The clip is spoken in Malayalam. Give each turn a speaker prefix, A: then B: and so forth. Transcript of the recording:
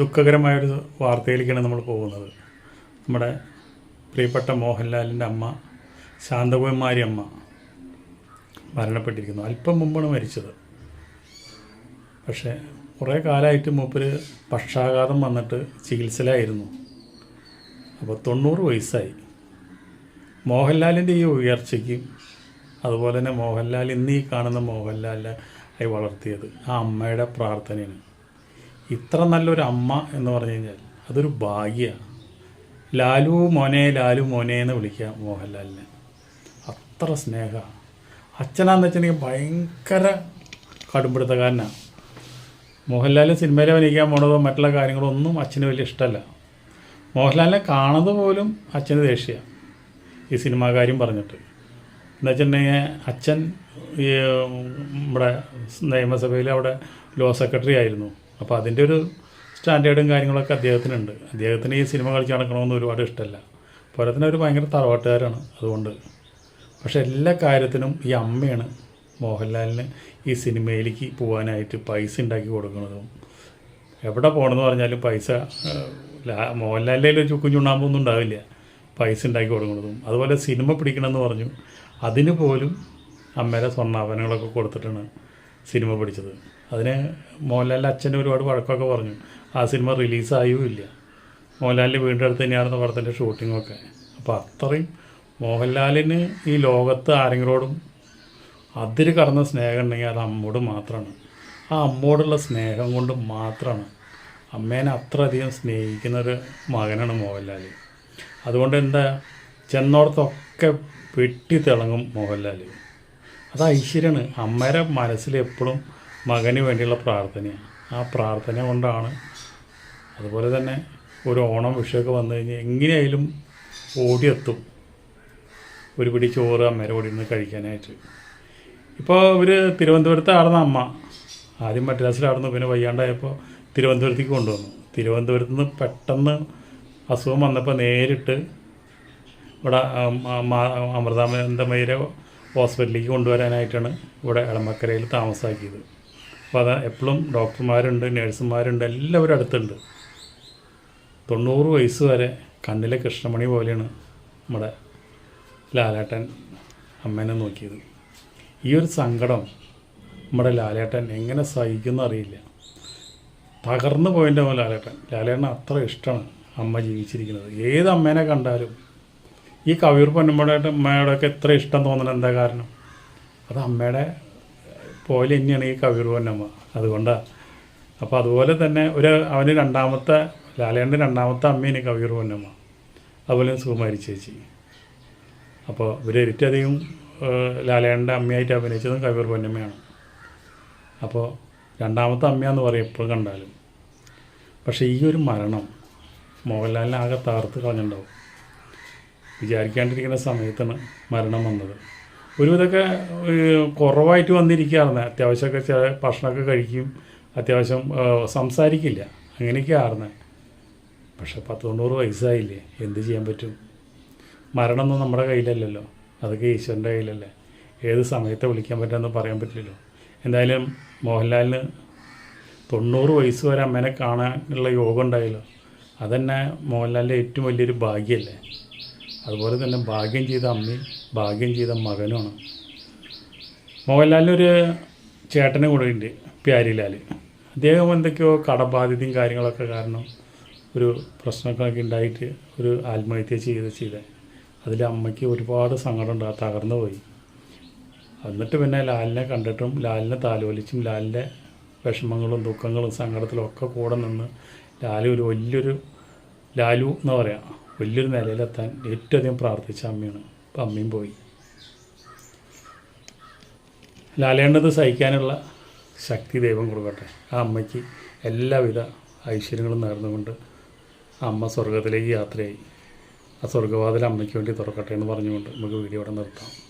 A: ദുഃഖകരമായൊരു വാർത്തയിലേക്കാണ് നമ്മൾ പോകുന്നത്. നമ്മുടെ പ്രിയപ്പെട്ട മോഹൻലാലിന്റെ അമ്മ ശാന്തകുമാരി അമ്മ മരണപ്പെട്ടിരിക്കുന്നു. അല്പം മുമ്പാണ് മരിച്ചത്. പക്ഷേ കുറേ കാലമായിട്ട് മൂപ്പര് പക്ഷാഘാതം വന്നിട്ട് ചികിത്സയിലായിരുന്നു. അപ്പോൾ തൊണ്ണൂറ് വയസ്സായി. മോഹൻലാലിന്റെ ഈ ഉയർച്ചയ്ക്കും അതുപോലെ തന്നെ മോഹൻലാൽ ഇന്ന് ഈ കാണുന്ന മോഹൻലാലിനെ വളർത്തിയത് ആ അമ്മയുടെ പ്രാർത്ഥനയാണ്. ഇത്ര നല്ലൊരു അമ്മ എന്ന് പറഞ്ഞു കഴിഞ്ഞാൽ അതൊരു ഭാഗ്യമാണ് ലാലു മോനെ ലാലു മോനെ എന്ന് വിളിക്കുക മോഹൻലാലിനെ. അത്ര സ്നേഹ. അച്ഛനാന്ന് വെച്ചിട്ടുണ്ടെങ്കിൽ ഭയങ്കര കടുംപിടുത്തക്കാരനാണ് മോഹൻലാൽ സിനിമയിൽ അഭിനയിക്കാൻ പോണതോ മറ്റുള്ള കാര്യങ്ങളോ ഒന്നും അച്ഛന് വലിയ ഇഷ്ടമല്ല. മോഹൻലാലിനെ കാണുന്നത് പോലും അച്ഛന് ദേഷ്യമാണ് ഈ സിനിമാകാര്യം പറഞ്ഞിട്ട്. എന്ന് വെച്ചിട്ടുണ്ടെങ്കിൽ അച്ഛൻ ഈ നമ്മുടെ നിയമസഭയിൽ അവിടെ ലോ സെക്രട്ടറി ആയിരുന്നു. അപ്പോൾ അതിന്റെ ഒരു സ്റ്റാൻഡേർഡും കാര്യങ്ങളൊക്കെ അദ്ദേഹത്തിനുണ്ട്. അദ്ദേഹത്തിന് ഈ സിനിമ കളിച്ച് നടക്കണമെന്ന് ഒരുപാട് ഇഷ്ടമല്ല പോരാത്തിന് അവർ ഭയങ്കര തറവാട്ടുകാരാണ് അതുകൊണ്ട്. പക്ഷേ എല്ലാ കാര്യത്തിനും ഈ അമ്മയാണ് മോഹൻലാലിന് ഈ സിനിമയിലേക്ക് പോകാനായിട്ട് പൈസ ഉണ്ടാക്കി കൊടുക്കുന്നതും. എവിടെ പോകണമെന്ന് പറഞ്ഞാലും പൈസ മോഹൻലാലിന്റെ ഒരു ചുക്കും ചുണ്ണാമ്പൊന്നും ഉണ്ടാവില്ല. പൈസ ഉണ്ടാക്കി കൊടുക്കുന്നതും. അതുപോലെ സിനിമ പിടിക്കണമെന്ന് പറഞ്ഞു. അതിന് പോലും അമ്മയുടെ സ്വർണാഭരണങ്ങളൊക്കെ കൊടുത്തിട്ടാണ് സിനിമ പിടിച്ചത്. അതിന് മോഹൻലാലിന്റെ അച്ഛന്റെ ഒരുപാട് വഴക്കൊക്കെ പറഞ്ഞു. ആ സിനിമ റിലീസായും ഇല്ല. മോഹൻലാലിന്റെ വീടിന്റെ അടുത്ത് തന്നെയായിരുന്നു പടത്തിന്റെ ഷൂട്ടിങ്ങൊക്കെ. അപ്പോൾ അത്രയും മോഹൻലാലിന് ഈ ലോകത്ത് ആരെങ്കിലോടും അതിര് കടന്ന സ്നേഹം ഉണ്ടെങ്കിൽ അത് അമ്മോട് മാത്രമാണ്. ആ അമ്മോടുള്ള സ്നേഹം കൊണ്ട് മാത്രമാണ് അമ്മേനെ അത്രയധികം സ്നേഹിക്കുന്ന ഒരു മകനാണ് മോഹൻലാൽ അതുകൊണ്ട് എന്താ ചെന്നോടത്തൊക്കെ വെട്ടി തിളങ്ങും മോഹൻലാൽ അത് ഐശ്വര്യമാണ്. അമ്മയുടെ മനസ്സിൽ എപ്പോഴും മകന് വേണ്ടിയുള്ള പ്രാർത്ഥനയാണ്. ആ പ്രാർത്ഥന കൊണ്ടാണ് അതുപോലെ തന്നെ ഒരു ഓണം വിഷയമൊക്കെ വന്നു കഴിഞ്ഞാൽ എങ്ങനെയായാലും ഓടിയെത്തും. ഒരു പിടി ചോറ് അമ്മേരെ കൂടി ഇരുന്ന് കഴിക്കാനായിട്ട്. ഇപ്പോൾ ഇവർ തിരുവനന്തപുരത്ത് ആടുന്ന അമ്മ. ആദ്യം മദ്രാസിലാടുന്നു പിന്നെ വയ്യാണ്ടായപ്പോൾ തിരുവനന്തപുരത്തേക്ക് കൊണ്ടുവന്നു. തിരുവനന്തപുരത്ത് നിന്ന് പെട്ടെന്ന് അസുഖം വന്നപ്പോൾ നേരിട്ട് ഇവിടെ അമൃതാനന്ദമയിലെ ഹോസ്പിറ്റലിലേക്ക് കൊണ്ടുവരാനായിട്ടാണ് ഇവിടെ എളമക്കരയിൽ താമസാക്കിയത് അപ്പോൾ അത് എപ്പോഴും ഡോക്ടർമാരുണ്ട് നേഴ്സുമാരുണ്ട് എല്ലാവരും അടുത്തുണ്ട്. തൊണ്ണൂറ് വയസ്സ് വരെ കണ്ണിലെ കൃഷ്ണമണി പോലെയാണ് നമ്മുടെ ലാലേട്ടൻ അമ്മേനെ നോക്കിയത്. ഈ ഒരു സങ്കടം നമ്മുടെ ലാലേട്ടൻ എങ്ങനെ സഹിക്കുന്ന അറിയില്ല. തകർന്നു പോയിന്റെ പോലെ ലാലേട്ടൻ. ലാലേട്ടൻ അത്ര ഇഷ്ടമാണ് അമ്മ ജീവിച്ചിരിക്കുന്നത്. ഏത് അമ്മേനെ കണ്ടാലും ഈ കവിയൂർ പൊന്നമ്മയുടെ അമ്മയോടൊക്കെ എത്ര ഇഷ്ടം തോന്നണം എന്താ കാരണം? അത് അമ്മയുടെ പോലെ തന്നെയാണ് ഈ കവിയൂർ പൊന്നമ്മ അതുകൊണ്ടാണ് അപ്പോൾ അതുപോലെ തന്നെ ഒരു അവന് രണ്ടാമത്തെ ലാലേന്റെ രണ്ടാമത്തെ അമ്മയാണ് ഈ കവിയൂർ പൊന്നമ്മ അതുപോലെ സുകുമാരി ചേച്ചി. അപ്പോൾ ഇവർ ഏറ്റവും ലാലേട്ടന്റെ അമ്മയായിട്ട് അഭിനയിച്ചതും കവിയൂർ പൊന്നമ്മയാണ് അപ്പോൾ രണ്ടാമത്തെ അമ്മയാന്ന് പറയും എപ്പോഴും കണ്ടാലും. പക്ഷേ ഈ ഒരു മരണം മോഹൻലാലിനെ ആകെ തകർത്ത് കളഞ്ഞിട്ടുണ്ടാവും. വിചാരിക്കാണ്ടിരിക്കുന്ന സമയത്താണ് മരണം വന്നത്. ഒരുവിധമൊക്കെ കുറവായിട്ട് വന്നിരിക്കുകയായിരുന്നു അത്യാവശ്യമൊക്കെ ചില ഭക്ഷണമൊക്കെ കഴിക്കും. അത്യാവശ്യം സംസാരിക്കില്ല. അങ്ങനെയൊക്കെ ആയിരുന്നേ പക്ഷെ പത്ത് തൊണ്ണൂറ് വയസ്സായില്ലേ? എന്ത് ചെയ്യാൻ പറ്റും? മരണമൊന്നും നമ്മുടെ കയ്യിലല്ലല്ലോ. അതൊക്കെ ഈശ്വരന്റെ കയ്യിലല്ലേ. ഏത് സമയത്തെ വിളിക്കാൻ പറ്റുമെന്ന് പറയാൻ പറ്റില്ലല്ലോ. എന്തായാലും മോഹൻലാലിന് തൊണ്ണൂറ് വയസ്സ് വരെ അമ്മേനെ കാണാനുള്ള യോഗം ഉണ്ടായല്ലോ. അതന്നെ മോഹൻലാലിന്റെ ഏറ്റവും വലിയൊരു ഭാഗ്യമല്ലേ? അതുപോലെ തന്നെ ഭാഗ്യം ചെയ്ത അമ്മയും ഭാഗ്യം ചെയ്ത മകനുമാണ് മോഹൻലാലിനൊരു ചേട്ടനും കൂടെ ഉണ്ട് പ്യാരിലാൽ അദ്ദേഹം എന്തൊക്കെയോ കടബാധ്യതയും കാര്യങ്ങളൊക്കെ കാരണം ഒരു പ്രശ്നങ്ങളൊക്കെ ഉണ്ടായിട്ട് ഒരു ആത്മഹത്യ ചെയ്ത് ചെയ്ത്. അതിൽ അമ്മയ്ക്ക് ഒരുപാട് സങ്കടമുണ്ട് ഉണ്ടാകും തകർന്നു പോയി. എന്നിട്ട് പിന്നെ ലാലിനെ കണ്ടിട്ടും ലാലിനെ താലോലിച്ചും ലാലിന്റെ വിഷമങ്ങളും ദുഃഖങ്ങളും സങ്കടത്തിലും ഒക്കെ കൂടെ നിന്ന് ലാലു ഒരു വലിയൊരു ലാലു എന്ന് പറയാം. വലിയൊരു നിലയിലെത്താൻ ഏറ്റവും അധികം പ്രാർത്ഥിച്ച അമ്മയാണ്. അപ്പം അമ്മയും പോയി. ലാലേണ്ടത് സഹിക്കാനുള്ള ശക്തി ദൈവം കൊടുക്കട്ടെ. ആ അമ്മയ്ക്ക് എല്ലാവിധ ഐശ്വര്യങ്ങളും നേർന്നുകൊണ്ട് അമ്മ സ്വർഗത്തിലേക്ക് യാത്രയായി. ആ സ്വർഗവാതിൽ അമ്മയ്ക്ക് വേണ്ടി തുറക്കട്ടെ എന്ന് പറഞ്ഞുകൊണ്ട് നമുക്ക് വീഡിയോ ഇവിടെ നിർത്താം.